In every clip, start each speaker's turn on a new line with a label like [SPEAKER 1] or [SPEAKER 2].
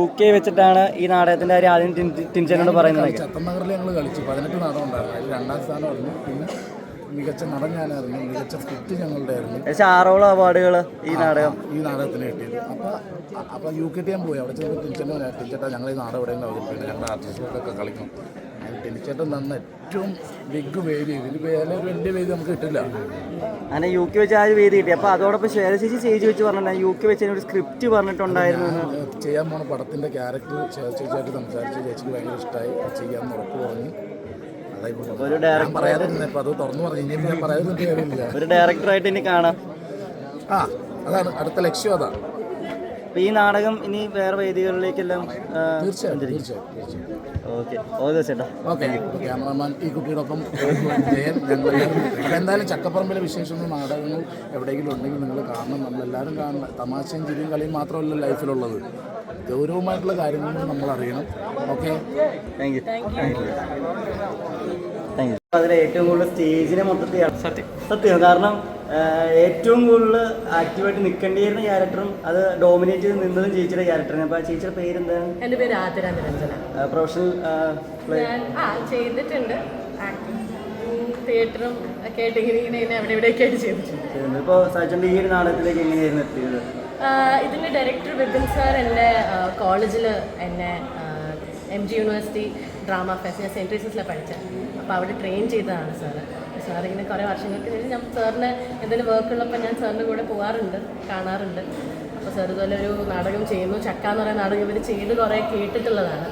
[SPEAKER 1] U K വെച്ചിട്ടാണ് ഈ നാടകത്തിന്റെ കാര്യം ആദ്യം ടിൻ- ടിൻചനോട് പറയുന്നത്
[SPEAKER 2] ചത്തനഗറിൽ ഞങ്ങൾ കളിച്ചു. പതിനെട്ട് നാടകം ഉണ്ടായിരുന്നു. അതിൽ രണ്ടാം സ്ഥാനം ആയിരുന്നു പിന്നെ മികച്ച നടൻ ഞാനായിരുന്നു മികച്ച സ്ക്രിപ്റ്റ് ഞങ്ങളുടെ ആയിരുന്നു.
[SPEAKER 1] ഏകദേശം ആറോളം അവാർഡുകൾ ഈ നാടകം.
[SPEAKER 2] ഈ നാടകത്തിന് കിട്ടിയത്. അപ്പോൾ അപ്പോൾ യു കെ ടി ഞാൻ പോയി. അവിടെ ചെന്ന് പറഞ്ഞു, ടിൻചേട്ടാ ഞങ്ങൾ ഈ നാടകം എവിടെയെങ്കിലും അവതരിപ്പിക്കുന്നത് ഞങ്ങളുടെ ആർട്ടിസ്റ്റുകളൊക്കെ കളിക്കും. അതിന് നന്ന ഏറ്റവും ബിഗ് വേദി ഇതിൽ വേറെ ഒരു വലിയ വേദി നമുക്ക് കിട്ടില്ല.
[SPEAKER 1] അങ്ങനെ യു കെ വെച്ച് ആ ഒരു വേദി കിട്ടി. അപ്പോൾ അതോടൊപ്പം ശ്വേത ചേച്ചി വെച്ച് പറഞ്ഞിട്ടുണ്ടായി യു കെ വെച്ച് ഒരു സ്ക്രിപ്റ്റ് പറഞ്ഞിട്ടുണ്ടായിരുന്നു.
[SPEAKER 2] ചെയ്യാൻ പോണ പടത്തിന്റെ ക്യാരക്ടർ ചേച്ചിയായിട്ട് സംസാരിച്ച് ചേച്ചിക്ക് ഭയങ്കര ഇഷ്ടമായി ചെയ്യാൻ ഉറപ്പ് പറഞ്ഞു.
[SPEAKER 1] ഒരു ഡയറക്ടറായിട്ട് ഇനി കാണാം.
[SPEAKER 2] ആ അതാണ് അടുത്ത ലക്ഷ്യം അതാണ്
[SPEAKER 1] അപ്പോൾ ഈ നാടകം ഇനി വേറെ വേദികളിലേക്കെല്ലാം
[SPEAKER 2] തീർച്ചയായും തീർച്ചയായും തീർച്ചയായും
[SPEAKER 1] ഓക്കെ. ഓ ചേട്ടാ
[SPEAKER 2] ഓക്കെ. ക്യാമറമാൻ ഈ കുട്ടിയോടൊപ്പം എന്തായാലും ചക്കപ്പറമ്പിലെ വിശേഷങ്ങൾ നാടകങ്ങൾ എവിടെയെങ്കിലും ഉണ്ടെങ്കിൽ നിങ്ങൾ കാണണം. നമ്മളെല്ലാവരും കാണണം. തമാശയും ചിരിയും കളിയും മാത്രമല്ല ലൈഫിലുള്ളത്. ഗൗരവമായിട്ടുള്ള കാര്യങ്ങളും നമ്മൾ അറിയണം. Okay?
[SPEAKER 1] Thank you thank you അതിൽ ഏറ്റവും കൂടുതൽ സ്റ്റേജിനെ മൊത്തത്തിൽ സത്യം. സത്യം. കാരണം ഏറ്റവും കൂടുതൽ ആക്റ്റീവായിട്ട് നിൽക്കേണ്ടിയിരുന്ന ക്യാരക്ടറും അത് ഡോമിനേറ്റ് ചെയ്ത് നിന്നതും ചേച്ചിയുടെ ക്യാരക്ടറാണ് അപ്പൊ ആ ചേച്ചിയുടെ പേരെന്താണ്
[SPEAKER 3] എന്റെ പേര് ആതിര നിരഞ്ജന.
[SPEAKER 1] പ്രൊഫഷണൽ
[SPEAKER 3] ചെയ്തിട്ടുണ്ട്. തിയേറ്ററും ഒക്കെ ആയിട്ട് ഇങ്ങനെ ഇങ്ങനെ അവിടെ ഇവിടെയൊക്കെ ആയിട്ട് ചെയ്തിട്ടുണ്ട്.
[SPEAKER 1] ഇപ്പോൾ സച്ചിന്റെ ഈ ഒരു നാടകത്തിലേക്ക് എങ്ങനെയായിരുന്നു എത്തിയത്?
[SPEAKER 3] ഇതിന്റെ ഡയറക്ടർ വിപിൻ സാർ എന്റെ കോളേജിൽ എന്നെ M G university drama fest ഞാൻ സെന്റ് ട്രീസസിലാണ് പഠിച്ചത്. അപ്പോൾ അവിടെ ട്രെയിൻ ചെയ്തതാണ് സാറ്. സാർ ഇങ്ങനെ കുറേ വർഷങ്ങൾക്ക് ശേഷം ഞാൻ സാറിന് എന്തെങ്കിലും വർക്ക് ഉള്ളപ്പോൾ ഞാൻ സാറിന്റെ കൂടെ പോകാറുണ്ട് കാണാറുണ്ട്. അപ്പോൾ സാർ ഇതുപോലെ ഒരു നാടകം ചെയ്യുന്നു. ചക്ക എന്ന് പറയുന്ന നാടകം ഇവർ ചെയ്ത് കുറേ കേട്ടിട്ടുള്ളതാണ്.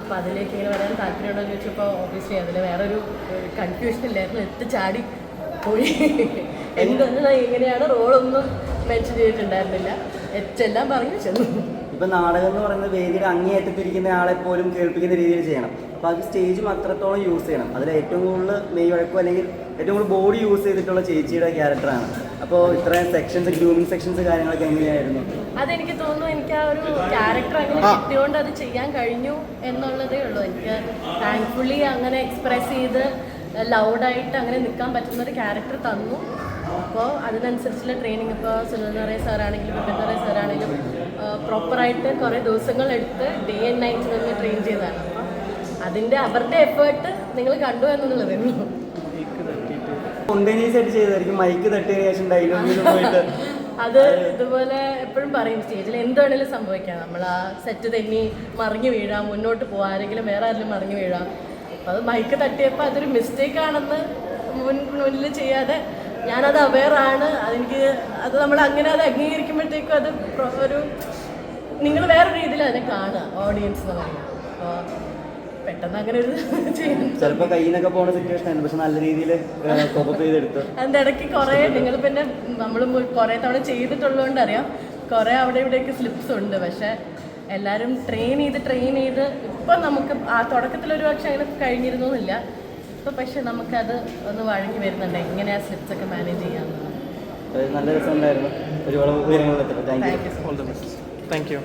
[SPEAKER 3] അപ്പോൾ അതിലേക്ക് ഇങ്ങനെ വരാൻ താല്പര്യമുണ്ടോ എന്ന് ചോദിച്ചപ്പോൾ ഓബിയസ്ലി അതിൽ വേറൊരു കൺഫ്യൂഷൻ ഇല്ലായിരുന്നു. എത്തി ചാടി പോയി. എന്താണ് എങ്ങനെയാണ് റോളൊന്നും മെൻഷൻ ചെയ്തിട്ടുണ്ടായിരുന്നില്ല. എച്ചെല്ലാം പറഞ്ഞു ചെന്നു.
[SPEAKER 1] ഇപ്പം നാടകം എന്ന് പറയുന്നത് വേദിയുടെ അങ്ങേയറ്റത്തിരിക്കുന്ന ആളെ പോലും കേൾപ്പിക്കുന്ന രീതിയിൽ ചെയ്യണം. അപ്പോൾ അത് സ്റ്റേജും അത്രത്തോളം യൂസ് ചെയ്യണം. അതിൽ ഏറ്റവും കൂടുതൽ മെയ് വഴക്കും അല്ലെങ്കിൽ ഏറ്റവും കൂടുതൽ ബോഡി യൂസ് ചെയ്തിട്ടുള്ള ചേച്ചിയുടെ ക്യാരക്ടറാണ് അപ്പോൾ ഇത്രയും സെക്ഷൻസ് ഗ്രൂമിങ് സെക്ഷൻസ് കാര്യങ്ങളൊക്കെ എങ്ങനെയായിരുന്നു?
[SPEAKER 3] അതെനിക്ക് തോന്നുന്നു എനിക്ക് ആ ഒരു ക്യാരക്ടർ അങ്ങനെ കിട്ടിയോണ്ട് അത് ചെയ്യാൻ കഴിഞ്ഞു എന്നുള്ളതേ ഉള്ളൂ. എനിക്ക് താങ്ക്ഫുള്ളി അങ്ങനെ എക്സ്പ്രസ് ചെയ്ത് ലൗഡായിട്ട് അങ്ങനെ നിൽക്കാൻ പറ്റുന്ന ഒരു ക്യാരക്ടർ തന്നു. അപ്പോൾ അതിനനുസരിച്ചുള്ള ട്രെയിനിങ് ഇപ്പോൾ സുനിൽ നാരായ സാറാണെങ്കിലും വിപിൻ നാരായ സാറാണെങ്കിലും പ്രോപ്പറായിട്ട് കുറേ ദിവസങ്ങൾ എടുത്ത് ഡേ ആൻഡ് നൈറ്റ് നിന്ന് ട്രെയിൻ ചെയ്തതാണ്. അപ്പോൾ അതിന്റെ അവരുടെ എഫേർട്ട് നിങ്ങൾ കണ്ടു എന്നുള്ളതേ. ഉള്ളൂ
[SPEAKER 1] സ്പോണ്ടേനിയസ് ആയിട്ട് ചെയ്തതായിരിക്കും. മൈക്ക് തട്ടിയ ശേഷം ഡയലോഗിൽ പോയിട്ട്
[SPEAKER 3] അത് ഇതുപോലെ എപ്പോഴും പറയും സ്റ്റേജിൽ എന്താണെങ്കിലും സംഭവിക്കാം. നമ്മൾ ആ സെറ്റ് തെന്നി മറിഞ്ഞു വീഴാം മുന്നോട്ട് പോകാം ആരെങ്കിലും വേറെ ആരെങ്കിലും മറിഞ്ഞു വീഴാം. അപ്പം അത് മൈക്ക് തട്ടിയപ്പോൾ അതൊരു മിസ്റ്റേക്ക് ആണെന്ന് മുൻ മുന്നിൽ ചെയ്യാതെ ഞാനത് അവെയറാണ് അതെനിക്ക് അത് നമ്മൾ അങ്ങനെ അത് അംഗീകരിക്കുമ്പോഴത്തേക്കും അത് ഒരു നിങ്ങൾ വേറെ രീതിയിൽ അതിനെ കാണുക ഓഡിയൻസ് എന്ന് പറയുന്നത്. അപ്പോൾ പെട്ടെന്ന് അങ്ങനെ ഒരു
[SPEAKER 1] ചിലപ്പോൾ പോണ സിറ്റുവേഷൻ ആയിരുന്നു. പക്ഷെ നല്ല രീതിയിൽ ചെയ്തെടുത്ത്.
[SPEAKER 3] അതിന്റെ ഇടയ്ക്ക് കുറേ നിങ്ങൾ പിന്നെ നമ്മൾ കുറേ തവണ ചെയ്തിട്ടുള്ളതുകൊണ്ട് അറിയാം. കുറേ അവിടെ ഇവിടെയൊക്കെ സ്ലിപ്സ് ഉണ്ട്. പക്ഷേ എല്ലാവരും ട്രെയിൻ ചെയ്ത് ട്രെയിൻ ചെയ്ത് ഇപ്പം നമുക്ക് ആ തുടക്കത്തിൽ ഒരു പക്ഷെ അങ്ങനെ കഴിഞ്ഞിരുന്നു എന്നില്ല പക്ഷെ നമുക്കത് ഒന്ന് വഴങ്ങി വരുന്നുണ്ട്. എങ്ങനെ ആ സ്ലിപ്സ് ഒക്കെ മാനേജ് ചെയ്യാമെന്നുള്ളത്
[SPEAKER 1] അത് നല്ല രസമുണ്ടായിരുന്നു. ഒരുപാട് ഉയരങ്ങളിലെത്തപ്പോൾ താങ്ക് യു
[SPEAKER 3] താങ്ക് യു